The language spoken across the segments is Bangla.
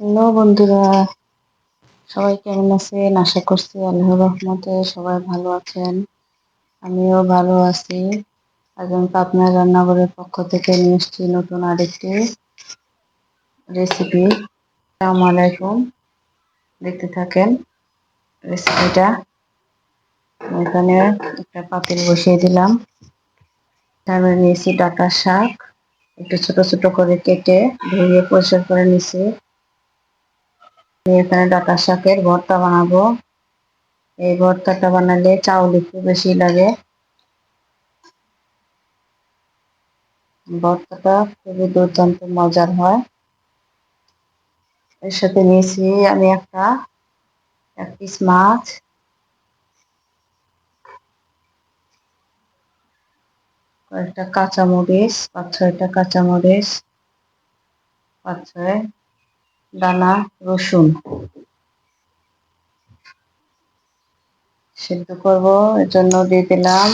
হ্যালো বন্ধুরা, সবাই কেমন আছেন? আশা করছি আল্লাহর রহমতে সবাই ভালো আছেন। আমিও ভালো আছি। একজন পাবনা রান্নাঘরের পক্ষ থেকে নিয়ে এসেছি নতুন আরেকটি রেসিপি আসসালামু আলাইকুম। দেখতে থাকেন রেসিপিটা এখানে একটা পাতিল বসিয়ে দিলাম। তারপরে নিয়েছি ডাটা শাক। একটু ছোট ছোট করে কেটে ধুয়ে পরিষ্কার করে নিছি এখানে ডাটা শাকের ভর্তা বানাবো। এই ভর্তাটা বানালে চাউল একটু বেশি লাগে। ভর্তাটা খুবই দুর্দান্ত, মজার হয়। এর সাথে নিয়েছি আমি একটা, এক পিস মাছ। কয়েকটা কাঁচামরিচ, পাঁচ ছয়টা কাঁচামরিচ, পাঁচ ছয় দানা, রসুন সিদ্ধ করব, এর জন্য দিয়ে দিলাম।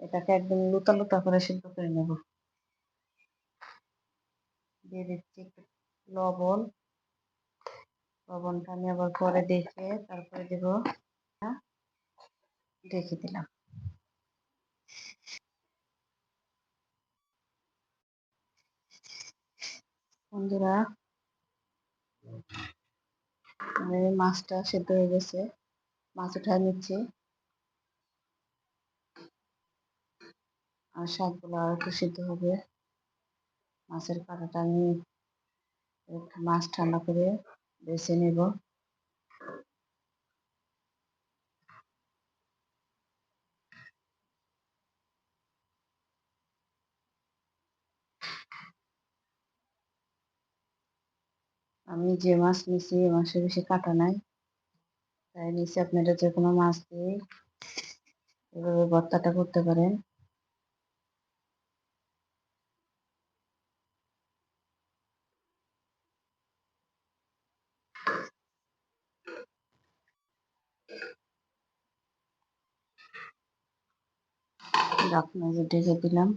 এটাকে একদম লুতা লুতা করে সিদ্ধ করে নেব। দিয়ে দিচ্ছি লবণ। লবণটা আমি আবার পরে দেখে তারপরে দেব। দেখে দিলাম। বন্ধুরা। মাছটা সেদ্ধ হয়ে গেছে। মাছ উঠায় নিচ্ছি। আর শাকগুলো আর একটু সেদ্ধ হবে। মাছের কাঁটাটা আমি মাছ ঠান্ডা করে বেছে নেব। আমি যে মাছ নিছি এ মাছে বেশি কাটা নাই। তাই নিচে আপনারা যে কোনো মাছ দিয়ে এভাবে ভর্তাটা করতে পারেন। আপনাকে ঢেকে দিলাম।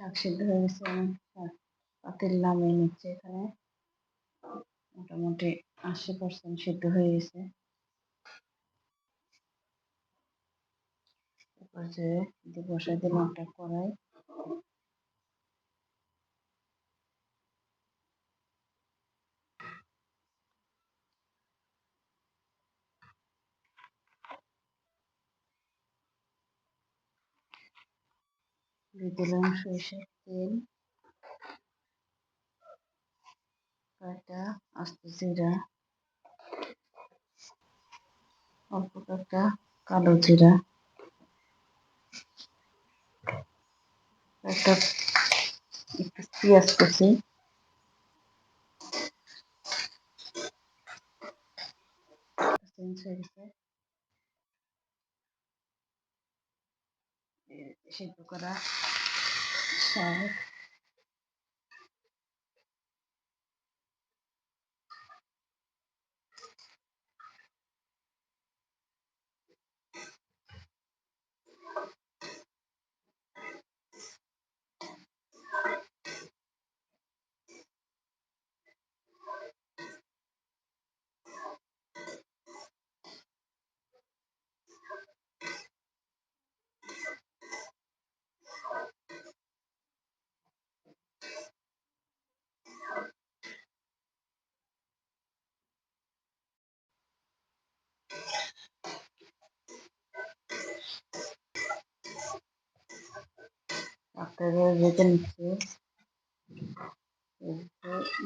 শাক সিদ্ধ হয়ে গেছে আমি পাতিল নামিয়ে নিচ্ছে এখানে। মোটামুটি আশি পার্সেন্ট সিদ্ধ হয়ে গেছে। বসাই দিলাম একটা কড়াই। দিলাম সরিষার তেল কয়েকটা আস্ত জিরা অল্প কয়েকটা কালো জিরা একটা একটু পেঁয়াজ কুচি করা শাক আপনারা রেখে নিচ্ছে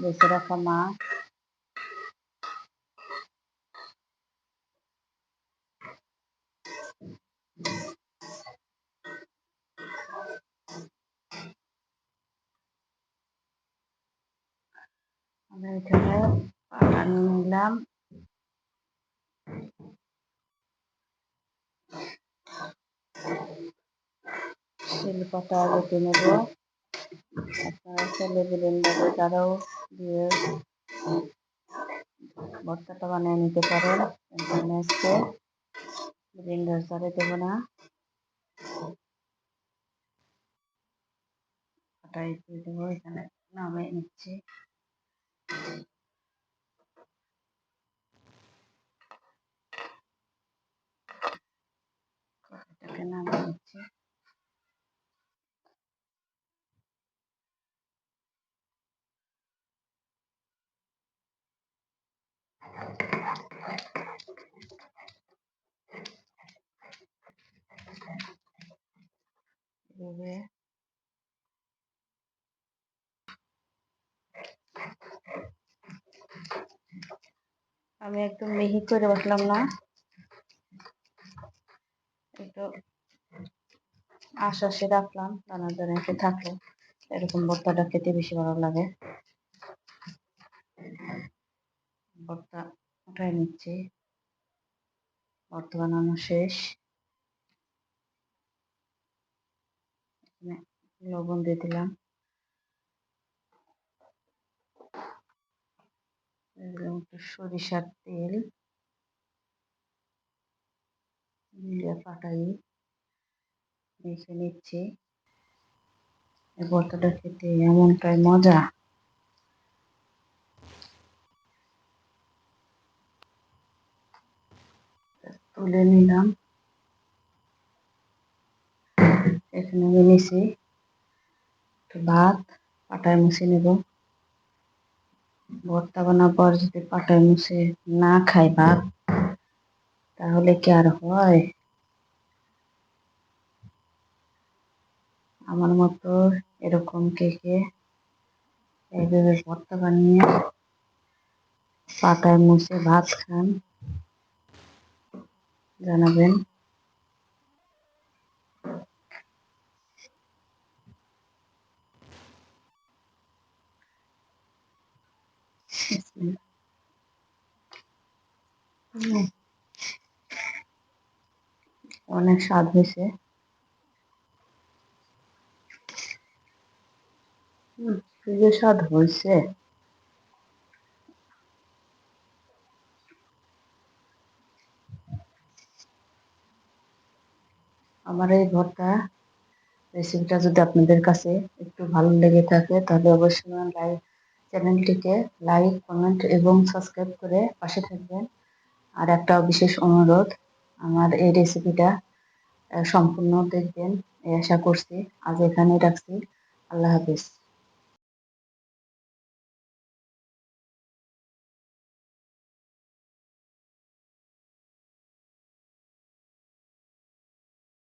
বেছে রাখা মাছ আমি এখানে পানি নিলাম শিলপাটা বেটে নেব আপনারা ছেলে ব্লেন্ডারে তারাও দিয়ে। ভর্তাটা বানিয়ে নিতে পারেন আমি আজকে ব্লেন্ডার জারে দেবো না। ওটাই দিয়ে এখানে নামিয়ে নিচ্ছি। এটাকে নিচ্ছি এভাবে আমি একদম মিহি করে বসলাম না। একটু আশ্বাসে রাখলাম দানা একটু থাকল এরকম ভর্তাটা খেতে বেশি ভালো লাগে। ভর্তা উঠাই নিচ্ছি। ভর্তা বানানো শেষ। লবণ দিয়ে দিলাম। দিলাম একটু সরিষার তেল দিয়ে পাটাই মেখে নিচ্ছি। ভর্তাটা খেতে এমনটাই মজা। তুলে নিলাম। এখানে আমি ভাত পাটায় মুছে নেব। ভর্তা বানার পর যদি পাটায় মুছে না খাই ভাত তাহলে কি আর হয়? আমার মতো এরকম কে কে এইভাবে ভর্তা বানিয়ে পাতায় মুছে ভাত খান, জানাবেন। অনেক স্বাদ হয়েছে। স্বাদ হয়েছে। আমার এই ভর্তা রেসিপিটা যদি আপনাদের কাছে একটু ভালো লেগে থাকে, তাহলে অবশ্যই লাইক চ্যানেলটিকে লাইক কমেন্ট এবং সাবস্ক্রাইব করে পাশে থাকবেন। আর একটা বিশেষ অনুরোধ আমার এই রেসিপিটা সম্পূর্ণ দেখবেন। এই আশা করছি আজ এখানেই রাখছি। আল্লাহ হাফিজ।